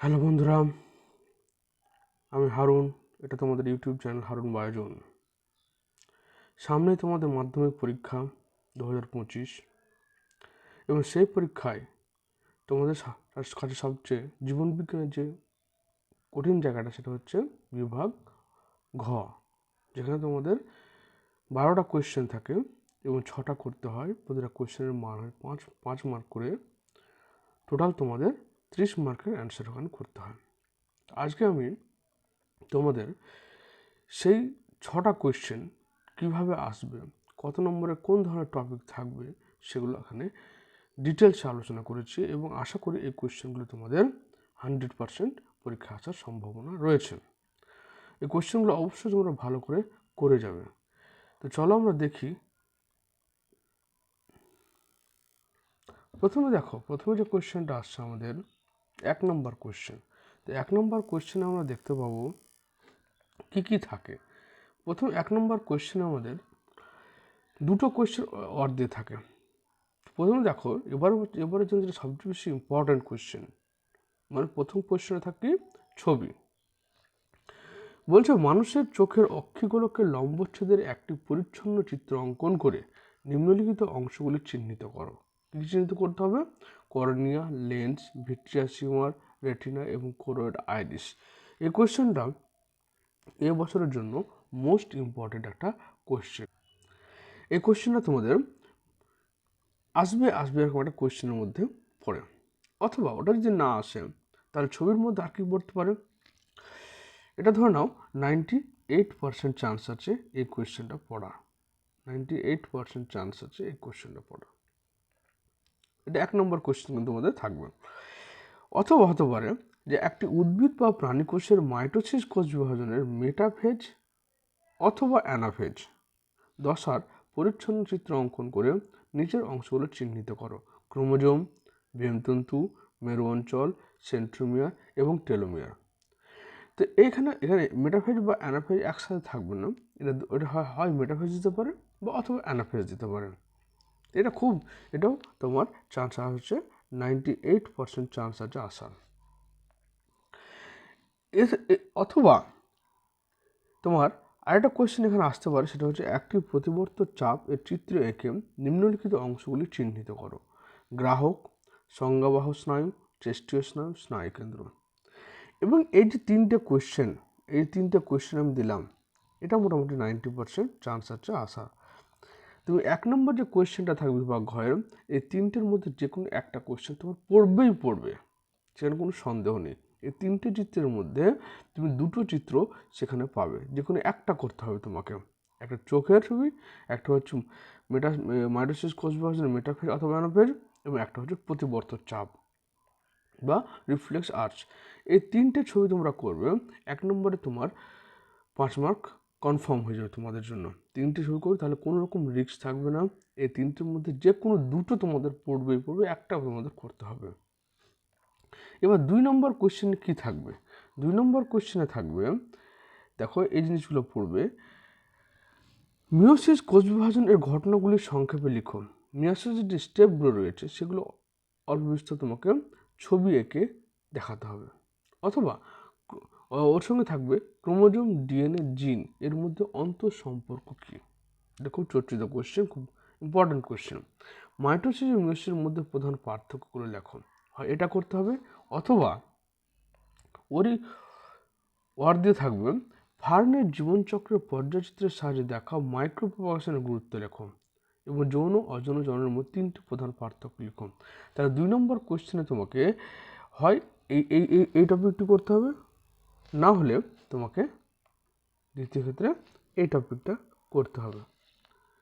Hello বন্ধুরা, আমি হারুন, এটা তোমাদের ইউটিউব চ্যানেল হারুন বায়োজন। সামনে তোমাদের মাধ্যমিক পরীক্ষা দু হাজার পঁচিশ, এবং সেই পরীক্ষায় তোমাদের কাছে সবচেয়ে জীবনবিজ্ঞানের যে কঠিন জায়গাটা সেটা হচ্ছে বিভাগ ঘ, যেখানে তোমাদের বারোটা কোয়েশ্চেন থাকে এবং ছটা করতে হয়। প্রতিটা কোয়েশ্চেনের মান হয় পাঁচ পাঁচ মার্ক করে টোটাল তোমাদের ত্রিশ মার্কের অ্যান্সার ওখানে করতে হয়। আজকে আমি তোমাদের সেই ছটা কোয়েশ্চেন কীভাবে আসবে, কত নম্বরে কোন ধরনের টপিক থাকবে সেগুলো এখানে ডিটেলসে আলোচনা করেছি এবং আশা করি এই কোয়েশ্চেনগুলো তোমাদের হান্ড্রেড পারসেন্ট পরীক্ষা আসার সম্ভাবনা রয়েছে। এই কোয়েশ্চেনগুলো অবশ্যই তোমরা ভালো করে করে যাবে। তো চলো আমরা দেখি। প্রথমে দেখো, প্রথমে যে কোয়েশ্চেনটা আসছে আমাদের এক নম্বর কোয়েশ্চেন তো এক নম্বর কোয়েশ্চেনে আমরা দেখতে পাবো কি কি থাকে। প্রথম এক নম্বর কোয়েশ্চেনে আমাদের দুটো কোয়েশ্চেন অর্ধে থাকে। প্রথমে দেখো, এবার এবারের জন্য যেটা সবচেয়ে বেশি ইম্পর্ট্যান্ট কোয়েশ্চেন মানে প্রথম কোয়েশ্চেনে থাকে ছবি। বলছে, মানুষের চোখের অক্ষিগোলকে লম্বচ্ছেদের একটি পরিচ্ছন্ন চিত্র অঙ্কন করে নিম্নলিখিত অংশগুলি চিহ্নিত করো। চিহ্নিত করতে হবে। Cornea lens vitreous humour retina এবং কোরয়েড আইরিস। এই কোয়েশ্চেনটা এ বছরের জন্য মোস্ট ইম্পর্টেন্ট একটা কোয়েশ্চেন এই কোয়েশ্চেনটা তোমাদের আসবে আসবে এরকম একটা কোয়েশ্চেনের মধ্যে পড়ে। অথবা ওটা যদি না আসে, তাহলে ছবির মধ্যে আর কি পড়তে পারে? এটা ধরে নাও নাইনটি এইট পার্সেন্ট চান্স আছে এই কোয়েশ্চেনটা পড়া নাইনটি এইট পার্সেন্ট চান্স আছে এই কোয়েশ্চেনটা পড়া এটা এক নম্বর কোয়েশ্চেন কিন্তু তোমাদের থাকবে। অথবা হতে পারে যে একটি উদ্ভিদ বা প্রাণী কোষের মাইটোসিস কোষ বিভাজনের মেটাফেজ অথবা অ্যানাফেজ। দশার পরিচ্ছন্ন চিত্র অঙ্কন করে নিচের অংশগুলো চিহ্নিত করো। ক্রোমোজোম ভেমতন্তু মেরু অঞ্চল সেন্ট্রোমিয়ার এবং টেলোমিয়ার তো এইখানে এখানে মেটাফেজ বা অ্যানাফেজ একসাথে থাকবে না। এটা এটা হয় মেটাফেজ দিতে পারে বা অথবা অ্যানাফেজ দিতে পারে। এটা খুব, এটাও তোমার চান্স হচ্ছে নাইনটি এইট পার্সেন্ট চান্স আছে আসার। অথবা তোমার আরেকটা কোয়েশ্চেন এখানে আসতে পারে, সেটা হচ্ছে একটি প্রতিবর্ত চাপ এর চিত্র এঁকে নিম্নলিখিত অংশগুলি চিহ্নিত করো। গ্রাহক সংজ্ঞাবাহ স্নায়ু, চেষ্টীয় স্নায়ু স্নায়ুকেন্দ্র এবং এই যে তিনটে কোয়েশ্চেন এই তিনটে কোয়েশ্চেন আমি দিলাম, এটা মোটামুটি নাইনটি পার্সেন্ট চান্স আছে আসা। তুমি এক নম্বর যে কোয়েশ্চেনটা থাকবে বা ঘয়ের এই তিনটের মধ্যে যে কোনো একটা কোয়েশ্চেন তোমার পড়বেই পড়বে, সেখানে কোনো সন্দেহ নেই। এই তিনটে চিত্রের মধ্যে তুমি দুটো চিত্র সেখানে পাবে, যে কোনো একটা করতে হবে তোমাকে। একটা চোখের ছবি, একটা হচ্ছে মেটা, মাইটোসিস কোষ বিভাজনের মেটাফেজ অথবা অ্যানোফেজ এবং একটা হচ্ছে প্রতিবর্ত চাপ বা রিফ্লেক্স আর্চ এই তিনটে ছবি তোমরা করবে, এক নম্বরে তোমার পাঁচ মার্ক কনফার্ম হয়ে যাবে তোমাদের জন্য। তিনটে শুরু করবে তাহলে কোনো রকম রিস্ক থাকবে না। এই তিনটের মধ্যে যে কোনো দুটো তোমাদের পড়বেই পড়বে একটা তোমাদের করতে হবে। এবার দুই নম্বর কোশ্চেনে কী থাকবে? দুই নম্বর কোশ্চেনে থাকবে, দেখো এই জিনিসগুলো পড়বে। মিওসিস কোষ বিভাজন এর ঘটনাগুলির সংক্ষেপে লিখো। মিওসিসের যে স্টেপগুলো রয়েছে, সেগুলো অল্প তোমাকে ছবি এঁকে দেখাতে হবে। অথবা ওর সঙ্গে থাকবে ক্রোমোজোম ডিএনএ জিন। এর মধ্যে অন্তর সম্পর্ক কী? এটা খুব চর্চিত কোশ্চেন খুব ইম্পর্ট্যান্ট কোশ্চেন মাইটোসিস এবং মধ্যে প্রধান পার্থক্যগুলো লেখো। হয় এটা করতে হবে, অথবা ওরই ওয়ার দিয়ে থাকবে, ফার্নের জীবনচক্রের পর্যায়চিত্রের সাহায্যে দেখা মাইক্রো মাইক্রোপ্রপাগেশনের গুরুত্ব লেখো এবং যৌন অযৌন জনের মধ্যে তিনটি প্রধান পার্থক্য লিখো। তাহলে দুই নম্বর কোশ্চেনে তোমাকে হয় এই এই এই টপিকটি করতে হবে না হলে তোমাকে দ্বিতীয় ক্ষেত্রে এই টপিকটা করতে হবে।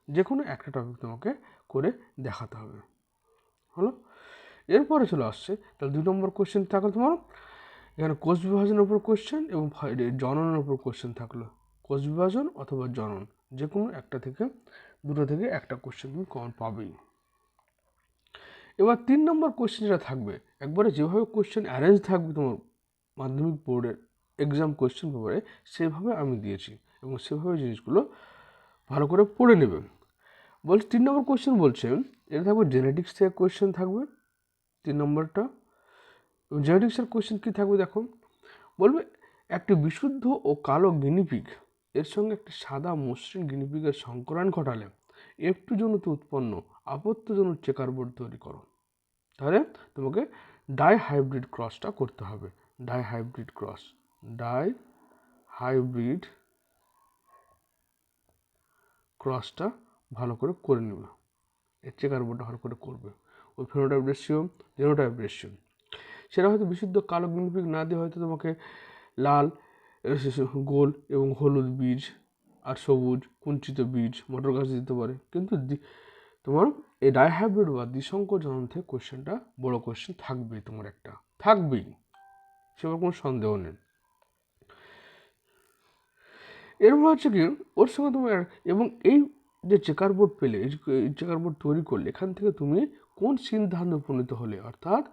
যে কোনো একটা টপিক তোমাকে করে দেখাতে হবে। হলো? এরপরে চলে আসছে, তাহলে দুই নম্বর কোশ্চেন থাকল তোমার, এখানে কোষ বিভাজনের উপর কোশ্চেন এবং জননের উপর কোশ্চেন থাকল। কোষ বিভাজন অথবা জনন যে কোনো একটা থেকে, দুটো থেকে একটা কোশ্চেন তুমি কমন পাবেই। এবার তিন নম্বর কোশ্চেন যেটা থাকবে, একবারে যেভাবে কোশ্চেন অ্যারেঞ্জ থাকবে তোমার মাধ্যমিক বোর্ডের এক্সাম কোশ্চেন পেপারে সেভাবে আমি দিয়েছি এবং সেভাবে জিনিসগুলো ভালো করে পড়ে নেবে। বলছে, তিন নম্বর কোশ্চেন বলছে, এটা থাকবে জেনেটিক্স থেকে কোশ্চেন থাকবে, তিন নম্বরটা। জেনেটিক্সের কোয়েশ্চেন কী থাকবে দেখো, বলবে একটি বিশুদ্ধ ও কালো গিনিপিগ এর সঙ্গে একটি সাদা মসৃণ গিনিপিগের সংকরণ ঘটালে এফ টু জনিত উৎপন্ন আপত্তিজনক চেকার বোর্ড তৈরি করো। তাহলে তোমাকে ডাই হাইব্রিড ক্রসটা করতে হবে dihybrid cross dihybrid ক্রসটা ভালো করে করে নেবে এর চেকার বোর্ডটা ভালো করে করবে। ওই ফেনোটাইপ রেশিও জেনোটাইপ রেশিও সেটা হয়তো বিশুদ্ধ কালো গ্রিনপিক না দিয়ে হয়তো তোমাকে লাল গোল এবং হলুদ বীজ আর সবুজ, কুঞ্চিত বীজ, মটর গাছ দিতে পারে। কিন্তু তোমার এই ডাইহাইব্রিড বা দ্বিসংকর জনন থেকে কোয়েশ্চেনটা বড় কোয়েশ্চেন থাকবেই তোমার একটা। থাকবেই। সেবার কোনো সন্দেহ নেই। এরপর হচ্ছে কি, ওর সঙ্গে তোমার এবং এই যে চেকার বোর্ড পেলে, এই চেকার বোর্ড তৈরি করলে, এখান থেকে তুমি কোন সিদ্ধান্ত উপনীত হলে? অর্থাৎ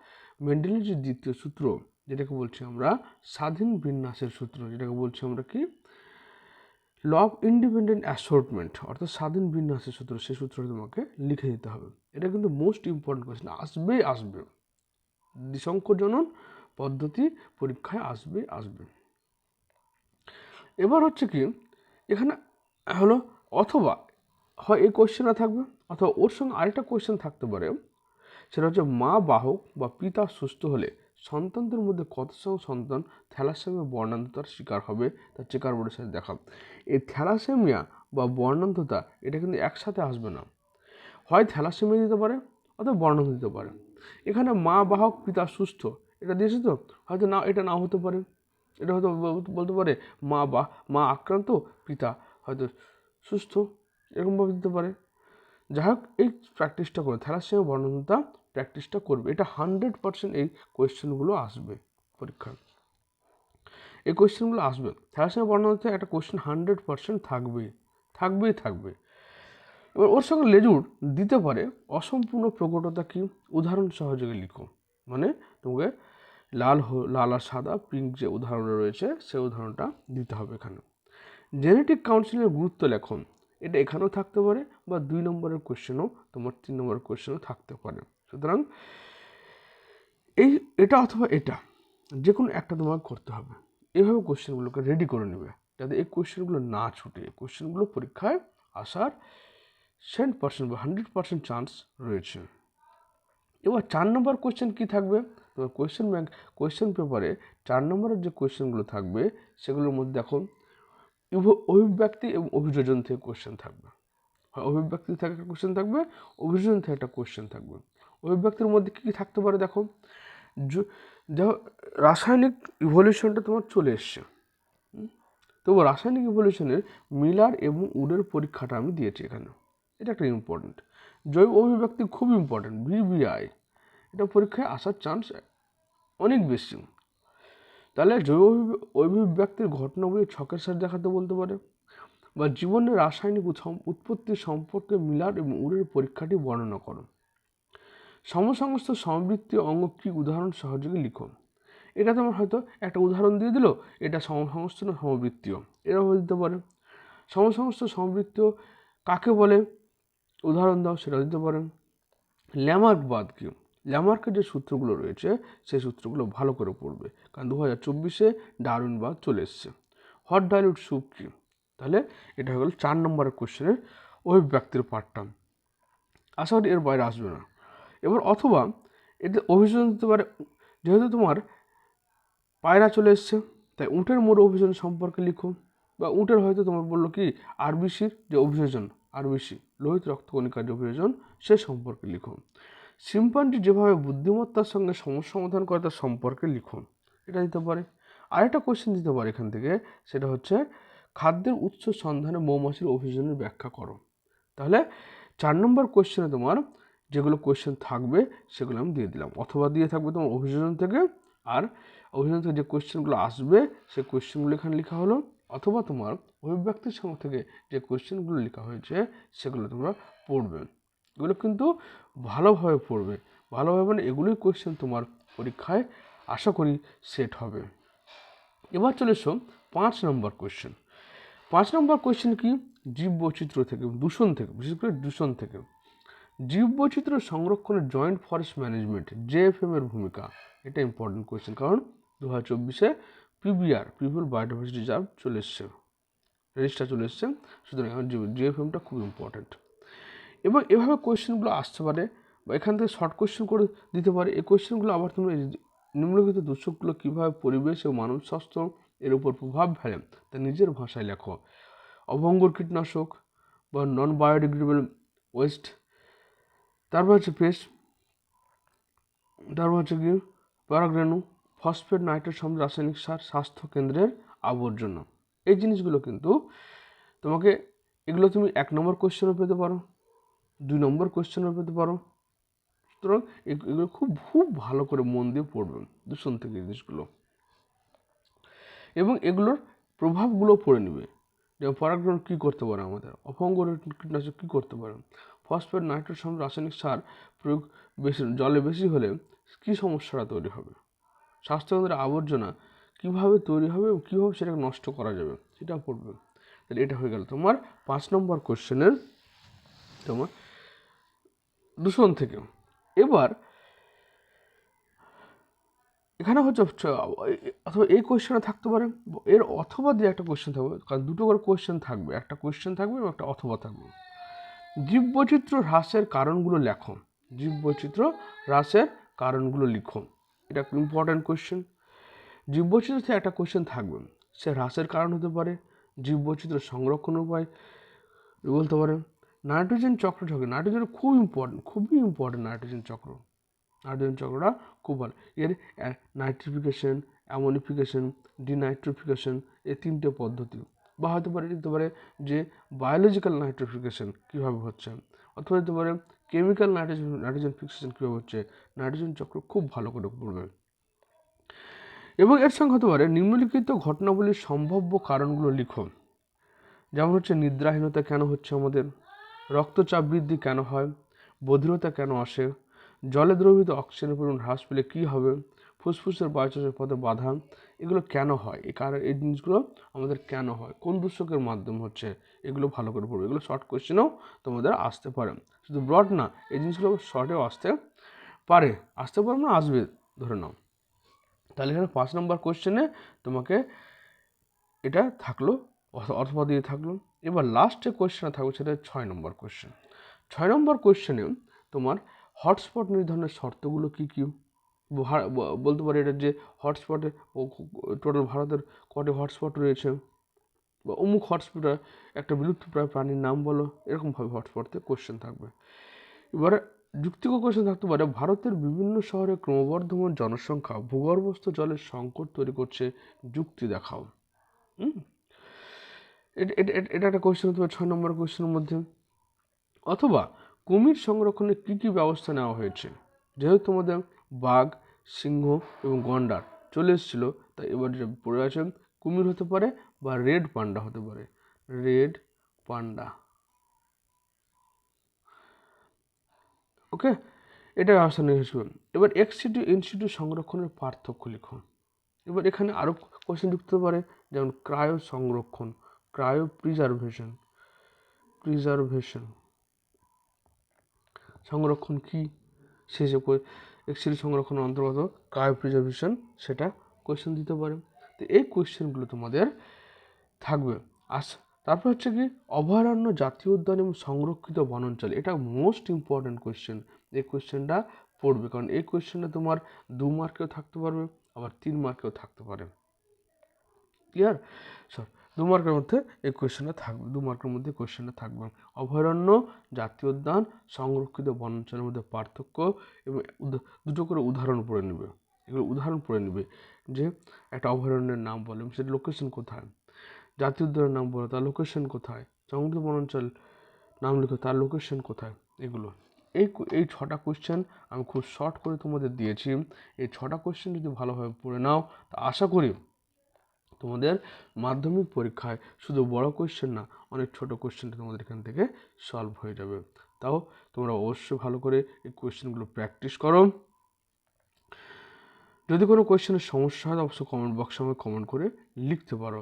মেন্ডেলের যে দ্বিতীয় সূত্র, যেটাকে বলছি আমরা, স্বাধীন বিন্যাসের সূত্র, যেটাকে বলছি আমরা কি? ল অফ ইন্ডিপেন্ডেন্ট অ্যাসর্টমেন্ট, অর্থাৎ স্বাধীন বিন্যাসের সূত্র, সেই সূত্রটা তোমাকে লিখে দিতে হবে। এটা কিন্তু মোস্ট ইম্পর্টেন্ট কোয়েশ্চেন, আসবে আসবে। দ্বিসংকরজনন পদ্ধতি পরীক্ষায় আসবে আসবে। এবার হচ্ছে কি, এখানে হলো অথবা হয় এই কোয়েশ্চেনটা থাকবে, অথবা ওর সঙ্গে আরেকটা কোয়েশ্চেন থাকতে পারে। সেটা হচ্ছে মা বাহক বা পিতা সুস্থ হলে সন্তানদের মধ্যে কত সন্তান থ্যালাসেমিয়া বর্ণান্ততার শিকার হবে তার চেকার বোর্ডের সাথে দেখা এই থ্যালাসেমিয়া বা বর্ণান্ততা এটা কিন্তু একসাথে আসবে না। হয় থ্যালাসেমিয়া দিতে পারে, অথবা বর্ণান্ত দিতে পারে। এখানে মা বাহক, পিতা সুস্থ, এটা দিয়েছে তো? হয়তো না, এটা না হতে পারে। এটা হয়তো বলতে পারে মা বা, মা আক্রান্ত পিতা হয়তো সুস্থ এরকমভাবে দিতে পারে। যাই হোক এই প্র্যাকটিসটা করে থ্যালাসেমিয়া বর্ণান্ততা প্র্যাকটিসটা করবে। এটা হান্ড্রেড পার্সেন্ট এই কোয়েশ্চেনগুলো আসবে পরীক্ষার। এই কোয়েশ্চেনগুলো আসবে। থ্যালাসেমিয়া বর্ণনাতে একটা কোয়েশ্চেন হান্ড্রেড পার্সেন্ট থাকবেই থাকবেই থাকবে। এবার ওর সঙ্গে লেজুর দিতে পারে অসম্পূর্ণ প্রকটতা কি? উদাহরণ সহযোগে লিখো। মানে তোমাকে লাল লাল আর সাদা পিঙ্ক যে উদাহরণ রয়েছে সেই উদাহরণটা দিতে হবে এখানে। জেনেটিক কাউন্সিলের গুরুত্ব লেখন এটা এখানেও থাকতে পারে বা দুই নম্বরের কোয়েশ্চেনও তোমার তিন নম্বরের কোয়েশ্চেনও থাকতে পারে। সুতরাং এই, এটা অথবা এটা যে কোনো একটা তোমাকে করতে হবে। এভাবে কোয়েশ্চেনগুলোকে রেডি করে নেবে, যাতে এই কোয়েশ্চেনগুলো না ছুটে। এই কোয়েশ্চেনগুলো পরীক্ষায় আসার সেন্ট পার্সেন্ট বা হান্ড্রেড পার্সেন্ট চান্স রয়েছে। এবার চার নম্বর কোয়েশ্চেন কী থাকবে? তোমার কোয়েশ্চেন ব্যাংক কোয়েশ্চেন পেপারে চার নম্বরের যে কোয়েশ্চেনগুলো থাকবে, সেগুলোর মধ্যে দেখো অভিব্যক্তি এবং অভিযোজন থেকে কোয়েশ্চেন থাকবে। হয় অভিব্যক্তি থেকে একটা কোয়েশ্চেন থাকবে, অভিযোজন থেকে একটা কোয়েশ্চেন থাকবে। অভিব্যক্তির মধ্যে কী কী থাকতে পারে দেখো? দেখো, রাসায়নিক ইভলিউশনটা তোমার চলে এসছে। তবু রাসায়নিক ইভলিউশনের মিলার এবং উডের পরীক্ষাটা আমি দিয়েছি এখানে। এটা একটা ইম্পর্টেন্ট জৈব অভিব্যক্তি খুব ইম্পর্টেন্ট ভিভিআই এটা পরীক্ষায় আসার চান্স অনেক বেশি। তাহলে জৈব অভিব্যক্তির ঘটনাগুলি ছকের সাথে দেখাতে বলতে পারে বা জীবনের রাসায়নিক উৎপত্তি সম্পর্কে মিলার এবং উড়ের পরীক্ষাটি বর্ণনা করো। সমসংস্থ সমবৃত্তীয় অঙ্গ কী? উদাহরণ সহযোগে লিখো। এটা তোমার হয়তো একটা উদাহরণ দিয়ে দিল, এটা সমসংস্থ না সমবৃত্তীয়? এরকম দিতে পারে। সমসংস্থ সমবৃত্তীয় কাকে বলে? উদাহরণ দাও সেটা দিতে পারেন ল্যামার্কবাদ কি? ল্যামার্কের যে সূত্রগুলো রয়েছে, সেই সূত্রগুলো ভালো করে পড়বে। কারণ দু হাজার চব্বিশে ডারুনবাদ চলে এসছে। হট ডাইলুট স্যুপ কি? তাহলে এটা হয়ে গেল চার নম্বরের কোশ্চেনের অভিব্যক্তির পার্টটা আশা করি এর বাইরে আসবে না। এবার অথবা এতে অভিযোজন দিতে পারে, যেহেতু তোমার পায়রা চলে এসছে, তাই উটের মোড় অভিযোজন সম্পর্কে লিখো। বা উটের হয়তো তোমার বলল কি, আরবিসির যে অভিযোজন, আরবিসি, লোহিত রক্তকণিকার যে অভিযোজন, সে সম্পর্কে লিখুন সিম্পানটি যেভাবে বুদ্ধিমত্তার সঙ্গে সমস্যা সমাধান করে তার সম্পর্কে লিখুন। এটা দিতে পারে। আরেকটা কোয়েশ্চেন দিতে পারে এখান থেকে, সেটা হচ্ছে, খাদ্যের উৎস সন্ধানে মৌমাছির অভিযোজনের ব্যাখ্যা করো। তাহলে চার নম্বর কোয়েশ্চেনে তোমার যেগুলো কোয়েশ্চেন থাকবে, সেগুলো আমি দিয়ে দিলাম। অথবা দিয়ে থাকবে তোমার অভিযোজন থেকে, আর অভিযোজন থেকে যে কোয়েশ্চেনগুলো আসবে সেই কোয়েশ্চেনগুলো এখানে লেখা হলো। অথবা তোমার অভিব্যক্তির সঙ্গে থেকে যে কোয়েশ্চেনগুলো লেখা হয়েছে, সেগুলো তোমরা পড়বে। এগুলো কিন্তু ভালোভাবে পড়বে। ভালোভাবে মানে এগুলোই কোয়েশ্চেন তোমার পরীক্ষায় আশা করি সেট হবে। এবার চলে এসো পাঁচ নম্বর কোয়েশ্চেন পাঁচ নম্বর কোয়েশ্চেন কি? জীব বৈচিত্র্য থেকে, দূষণ থেকে, বিশেষ করে দূষণ থেকে। জীব বৈচিত্র্য সংরক্ষণের জয়েন্ট ফরেস্ট ম্যানেজমেন্ট জেএফএম এর ভূমিকা, এটা ইম্পর্টেন্ট কোয়েশ্চেন কারণ দু হাজার চব্বিশে পিবিআর পিপুল বায়োডাইভার্সিটি রিজার্ভ চলে এসছে। রেজিস্টার চলে এসছে। সুতরাং জিএফএমটা খুব ইম্পর্টেন্ট এবং এভাবে কোয়েশ্চেনগুলো আসতে পারে বা এখান থেকে শর্ট কোয়েশ্চেন করে দিতে পারে, এই কোয়েশ্চেনগুলো আবার তুমি নিম্নলিখিত দূষকগুলো কীভাবে পরিবেশ ও মানব স্বাস্থ্য এর উপর প্রভাব ফেলে তা নিজের ভাষায় লেখো। অভঙ্গুর কীটনাশক বা নন বায়োডিগ্রেডেবল ওয়েস্ট তারপর হচ্ছে পেস্ট তারপর হচ্ছে কি প্যারাগ্রেনু ফসফেট নাইট্রেট সম রাসায়নিক সার স্বাস্থ্য কেন্দ্রের আবর্জনা। এই জিনিসগুলো কিন্তু তোমাকে, এগুলো তুমি এক নম্বর কোয়েশ্চেনও পেতে পারো। দুই নম্বর কোয়েশ্চেনও পেতে পারো সুতরাং এগুলো খুব খুব ভালো করে মন দিয়ে পড়বেন দূষণ থেকে জিনিসগুলো। এবং এগুলোর প্রভাবগুলো পড়ে নেবে। যেমন পরাগগ্রহণ কী করতে পারে আমাদের? অপঙ্গ কীটনাশক কী করতে পারে? ফসফেট, নাইট্রোজেন রাসায়নিক সার প্রয়োগ বেশি, জলে বেশি হলে কী সমস্যাটা তৈরি হবে? স্বাস্থ্যকেন্দ্রের আবর্জনা কীভাবে তৈরি হবে এবং কীভাবে সেটাকে নষ্ট করা যাবে সেটা পড়বে। তাহলে এটা হয়ে গেল তোমার পাঁচ নম্বর কোশ্চেনের তোমার দূষণ থেকে। এবার এখানে হচ্ছে অথবা এই কোয়েশ্চেনে থাকতে পারে। এর অথবা দিয়ে একটা কোয়েশ্চেন থাকবে, কারণ দুটো করে কোয়েশ্চেন থাকবে। একটা কোয়েশ্চেন থাকবে এবং একটা অথবা থাকবে। জীববৈচিত্র্য হ্রাসের কারণগুলো লেখো। জীববৈচিত্র্য হ্রাসের কারণগুলো লিখো। এটা ইম্পর্ট্যান্ট কোয়েশ্চেন জীববৈচিত্র্য থেকে একটা কোয়েশ্চেন থাকবে। সে হ্রাসের কারণ হতে পারে। জীববৈচিত্র্য সংরক্ষণ উপায় বলতে পারে। নাইট্রোজেন চক্র চক্র নাইট্রোজেন খুব ইম্পর্টেন্ট খুবই ইম্পর্টেন্ট নাইট্রোজেন চক্র। নাইট্রোজেন চক্রটা খুব ভালো। এর নাইট্রিফিকেশন অ্যামোনিফিকেশন ডিনাইট্রিফিকেশন এই তিনটে পদ্ধতি। বা হতে পারে দিতে পারে যে বায়োলজিক্যাল নাইট্রিফিকেশন কীভাবে হচ্ছে, অথবা দিতে পারে কেমিক্যাল নাইট্রোজেন নাইট্রোজেন ফিক্সেশন কীভাবে হচ্ছে, নাইট্রোজেন চক্র খুব ভালো করে পড়বে এবং এর সঙ্গে হতে পারে নিম্নলিখিত ঘটনাবলীর সম্ভাব্য কারণগুলো লিখুন। যেমন হচ্ছে নিদ্রাহীনতা কেন হচ্ছে আমাদের? রক্তচাপ বৃদ্ধি কেন হয়? বধিরতা কেন আসে? জলে দ্রবীভূত অক্সিজেনের পরিমাণ হ্রাস পেলে কী হবে? ফুসফুসের বায়ুচলাচল পথে বাধা, এগুলো কেন হয়? এই কারণ এই জিনিসগুলো আমাদের কেন হয়? কোন দূষকের মাধ্যম হচ্ছে? এগুলো ভালো করে পড়বে। এগুলো শর্ট কোয়েশ্চেনও তোমাদের আসতে পারে। শুধু ব্রড না, এই জিনিসগুলো শর্টেও আসতে পারে। আসতে পারে না আসবে, ধরে নাও। তাহলে এখানে পাঁচ নম্বর কোয়েশ্চেনে তোমাকে এটা থাকল, অথবা দিয়ে থাকল। এবার লাস্টে কোয়েশ্চেনে থাকবে সেটা ছয় নম্বর কোয়েশ্চেন ছয় নম্বর কোয়েশ্চেনে তোমার হটস্পট নির্ধারণের শর্তগুলো কী কী? বলতে পারি এটা যে হটস্পটে টোটাল ভারতের কটি হটস্পট রয়েছে? বা অমুক হটস্পটে একটা বিলুপ্তপ্রায় প্রাণীর নাম বলো, এরকমভাবে হটস্পটতে কোশ্চেন থাকবে। এবারে যুক্তিক কোশ্চেন থাকতে পারে, ভারতের বিভিন্ন শহরে ক্রমবর্ধমান জনসংখ্যা, ভূগর্ভস্থ জলের সংকট তৈরি করছে, যুক্তি দেখাও। হুম? এটা একটা কোয়েশ্চেন হতে পারে, ছয় নম্বর কোয়েশ্চেনের মধ্যে। অথবা কুমির সংরক্ষণে কী কী ব্যবস্থা নেওয়া হয়েছে? যেহেতু তোমাদের বাঘ, সিংহ এবং গন্ডার চলে এসেছিল, তাই এবার যে পড়ে আছে কুমির হতে পারে বা রেড পান্ডা হতে পারে। Red panda. ওকে এটা ব্যবস্থা নিয়ে এসেছিল এবার এক্সিটি ইনসিটু সংরক্ষণের পার্থক্য লিখুন এবার এখানে আরও কোশ্চেন ঢুকতে পারে, যেমন ক্রায়ো সংরক্ষণ। Cryo preservation. প্রিজার্ভেশন সংরক্ষণ কী? যে এক্সিল সংরক্ষণের অন্তর্গত ক্রায়ো প্রিজার্ভেশন সেটা কোয়েশ্চেন দিতে পারে। তো এই কোয়েশ্চেনগুলো তোমাদের থাকবে। আস, তারপর হচ্ছে কি, অভয়ারণ্য জাতীয় উদ্যান এবং সংরক্ষিত বনাঞ্চল, এটা মোস্ট ইম্পর্ট্যান্ট কোয়েশ্চেন এই কোয়েশ্চেনটা পড়বে, কারণ এই কোয়েশ্চেনটা তোমার দু মার্কেও থাকতে পারবে, আবার তিন মার্কেও থাকতে পারে। ক্লিয়ার সর দু মার্কের মধ্যে এই কোয়েশ্চেনটা থাকবে, দু মার্কের মধ্যে কোয়েশ্চেনটা থাকবে। অভয়ারণ্য, জাতীয় উদ্যান, সংরক্ষিত বনাঞ্চলের মধ্যে পার্থক্য এবং দুটো করে উদাহরণ পড়ে নেবে। এগুলো উদাহরণ পড়ে নেবে যে একটা অভয়ারণ্যের নাম বলে সেটা লোকেশন কোথায়। জাতীয় উদ্যানের নাম বলো, তার লোকেশন কোথায়? সংরক্ষিত বনাঞ্চল নাম লিখো, তার লোকেশন কোথায়? এগুলো। এই এই ছটা কোয়েশ্চেন আমি খুব শর্ট করে তোমাদের দিয়েছি। এই ছটা কোয়েশ্চেন যদি ভালোভাবে পড়ে নাও, তা আশা করি তোমাদের মাধ্যমিক পরীক্ষায় শুধু বড় কোয়েশ্চেন না, অনেক ছোট কোয়েশ্চেনটা তোমাদের এখান থেকে সলভ হয়ে যাবে। তাও তোমরা অবশ্যই ভালো করে এই কোয়েশ্চেনগুলো প্র্যাকটিস করো। যদি কোনো কোয়েশ্চেনের সমস্যা হয় অবশ্যই কমেন্ট বক্সে আমাকে কমেন্ট করে লিখতে পারো।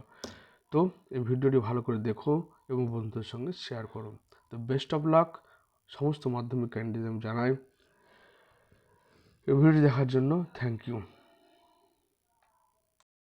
তো এই ভিডিওটি ভালো করে দেখো এবং বন্ধুদের সঙ্গে শেয়ার করো। তো বেস্ট অফ লাক সমস্ত মাধ্যমিক ক্যান্ডিডেট জানাই। এই ভিডিওটি দেখার জন্য থ্যাংক ইউ